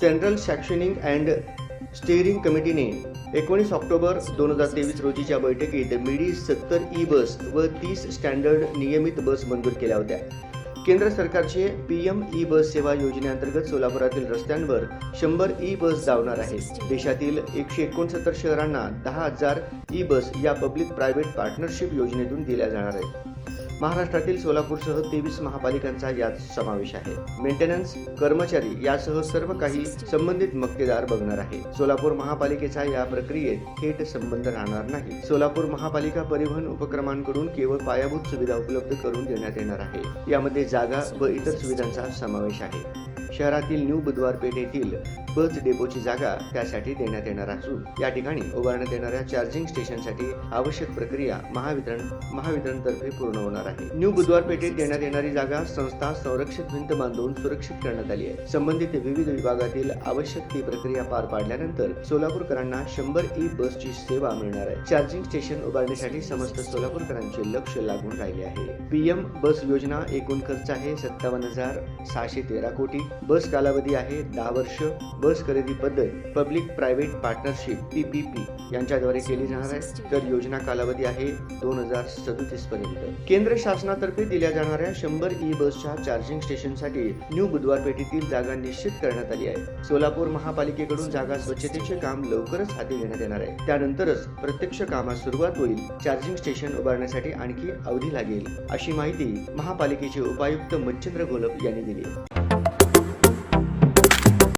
Central सॅक्शनिंग and steering कमिटीने एकोणीस October दोन हजार तेवीस रोजीच्या बैठकीत मिडी सत्तर ई बस व तीस स्टँडर्ड नियमित बस मंजूर केल्या होत्या. केंद्र सरकारचे पी एम ई बस सेवा योजनेअंतर्गत सोलापुरातील रस्त्यांवर शंभर ई बस धावणार आहे. देशातील एकशे एकोणसत्तर शहरांना दहा हजार ई बस या पब्लिक प्रायव्हेट पार्टनरशिप योजनेतून दिल्या जाणार आहेत. महाराष्ट्रातील सोलापूरसह तेवीस महापालिकांचा यात समावेश आहे. मेंटेनन्स कर्मचारी यासह सर्व काही संबंधित मक्तेदार बघणार आहे. सोलापूर महापालिकेचा या प्रक्रियेत थेट संबंध राहणार नाही. सोलापूर महापालिका परिवहन उपक्रमांकडून केवळ पायाभूत सुविधा उपलब्ध करून देण्यात येणार आहे. यामध्ये जागा व इतर सुविधांचा समावेश आहे. शहरातील न्यू बुधवार पेठ येथील बस डेपोची जागा त्यासाठी देण्यात येणार असून या ठिकाणी उभारण्यात येणाऱ्या चार्जिंग स्टेशनसाठी आवश्यक प्रक्रिया महावितरण महावितरणतर्फे पूर्ण होणार आहे. न्यू बुधवार पेठेत देण्यात येणारी जागा संस्था संरक्षित भिंत बांधून सुरक्षित करण्यात आली आहे. संबंधित विविध विभागातील आवश्यक ती प्रक्रिया पार पाडल्यानंतर सोलापूरकरांना शंभर ई बसची सेवा मिळणार आहे. चार्जिंग स्टेशन उभारण्यासाठी समस्त सोलापूरकरांचे लक्ष लागून राहिले आहे. पीएम बस योजना एकूण खर्च आहे सत्तावन्न हजार सहाशे तेरा कोटी बस कालावधी आहे दहा वर्ष. बस खरेदी पद्धत पब्लिक प्रायव्हेट पार्टनरशिप पीपीपी यांच्याद्वारे केली जाणार आहे. तर योजना कालावधी आहे दोन हजार सदोतीस पर्यंत. केंद्र शासनातर्फे दिल्या जाणाऱ्या शंभर ई बसच्या चार्जिंग स्टेशनसाठी न्यू बुधवार पेठेतील जागा निश्चित करण्यात आली आहे. सोलापूर महापालिकेकडून जागा स्वच्छतेचे काम लवकरच हाती घेण्यात येणार आहे. त्यानंतरच प्रत्यक्ष कामास सुरुवात होईल. चार्जिंग स्टेशन उभारण्यासाठी आणखी अवधी लागेल अशी माहिती महापालिकेचे उपायुक्त मच्छिंद्र घोलप यांनी दिली